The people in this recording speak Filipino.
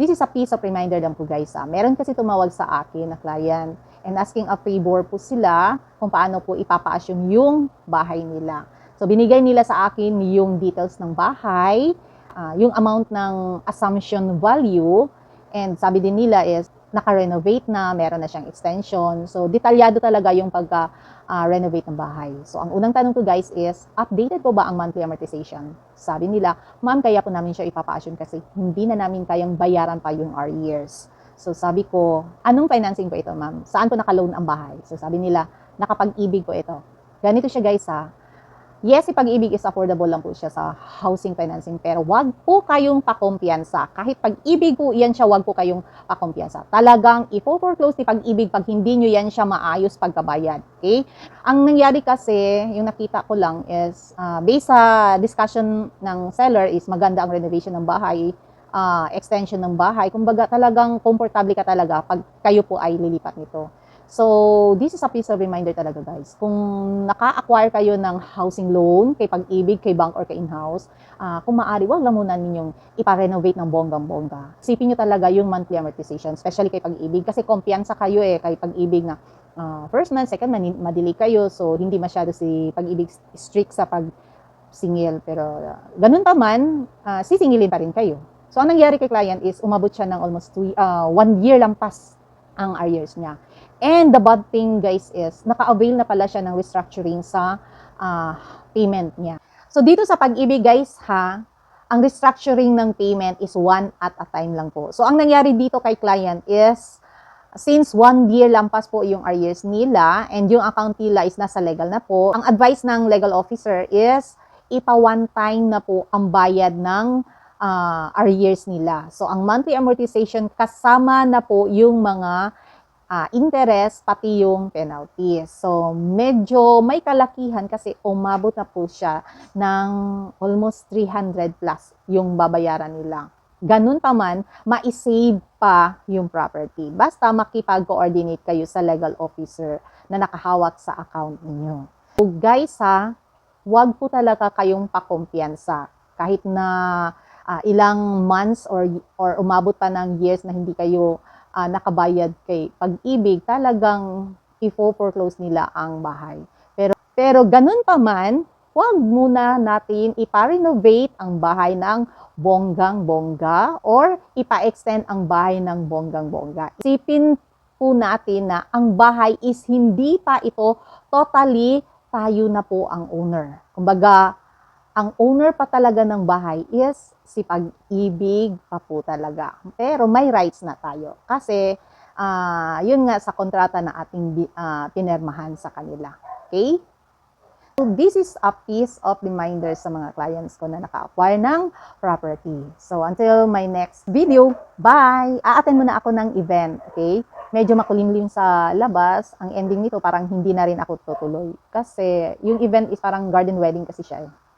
This is a piece of reminder lang po guys. Ah. Meron kasi tumawag sa akin na client and asking a favor po sila kung paano po ipapa-assume yung bahay nila. So binigay nila sa akin yung details ng bahay, ah, yung amount ng assumption value, and sabi din nila is naka-renovate na, meron na siyang extension. So detalyado talaga yung pagka ah, renovate ng bahay. So ang unang tanong ko guys is, updated po ba ang monthly amortization? Sabi nila, ma'am, kaya po namin siya ipapa-assume kasi hindi na namin kayang bayaran pa yung arrears. So sabi ko, anong financing po ito ma'am? Saan po naka-loan ang bahay? So sabi nila, nakapag-ibig po ito. Ganito siya guys ha. Yes, si pag-ibig is affordable lang po siya sa housing financing pero wag po kayong pakumpiyansa. Kahit pag-ibig po yan siya, wag po kayong pakumpiyansa. Talagang ipo-foreclose ni pag-ibig pag hindi nyo yan siya maayos pagkabayad. Okay? Ang nangyari kasi, yung nakita ko lang is, uh, based sa discussion ng seller is maganda ang renovation ng bahay, uh, extension ng bahay. Kumbaga talagang komportable ka talaga pag kayo po ay lilipat nito. So, this is a piece of reminder talaga guys. Kung naka-acquire kayo ng housing loan, kay pag-ibig, kay bank, or kay in-house, uh, kung maaari, wag lang muna ninyong ipa-renovate ng bonggang-bongga. Isipin nyo talaga yung monthly amortization, especially kay pag-ibig, kasi kumpiyansa kayo eh, kay pag-ibig na uh, first month, second month, madili kayo, so hindi masyado si pag-ibig strict sa pag singil. Pero uh, ganun pa man, uh, sisingilin pa rin kayo. So, ang nangyari kay client is umabot siya ng almost two, uh, one year lang pas ang arrears niya. And the bad thing guys is, naka-avail na pala siya ng restructuring sa uh, payment niya. So dito sa pag-ibig guys ha, ang restructuring ng payment is one at a time lang po. So ang nangyari dito kay client is, since one year lampas po yung arrears nila and yung account nila is nasa legal na po, ang advice ng legal officer is, ipa one time na po ang bayad ng uh, arrears nila. So ang monthly amortization kasama na po yung mga uh, interest pati yung penalty. So, medyo may kalakihan kasi umabot na po siya ng almost 300 plus yung babayaran nila. Ganun pa man, ma-save pa yung property. Basta makipag-coordinate kayo sa legal officer na nakahawak sa account ninyo. So guys ha, wag po talaga kayong pakumpiyansa. Kahit na uh, ilang months or, or umabot pa ng years na hindi kayo uh, nakabayad kay pag-ibig, talagang i-foreclose nila ang bahay. Pero, pero ganun pa man, huwag muna natin ipa-renovate ang bahay ng bonggang-bongga or ipa-extend ang bahay ng bonggang-bongga. Isipin po natin na ang bahay is hindi pa ito totally tayo na po ang owner. Kumbaga, ang owner pa talaga ng bahay is si pag-ibig pa po talaga. Pero may rights na tayo. Kasi, uh, yun nga sa kontrata na ating uh, pinirmahan sa kanila. Okay? So, this is a piece of reminder sa mga clients ko na naka-acquire ng property. So, until my next video, bye! A-attend muna ako ng event, okay? Medyo makulimlim sa labas. Ang ending nito, parang hindi na rin ako tutuloy. Kasi, yung event is parang garden wedding kasi siya eh.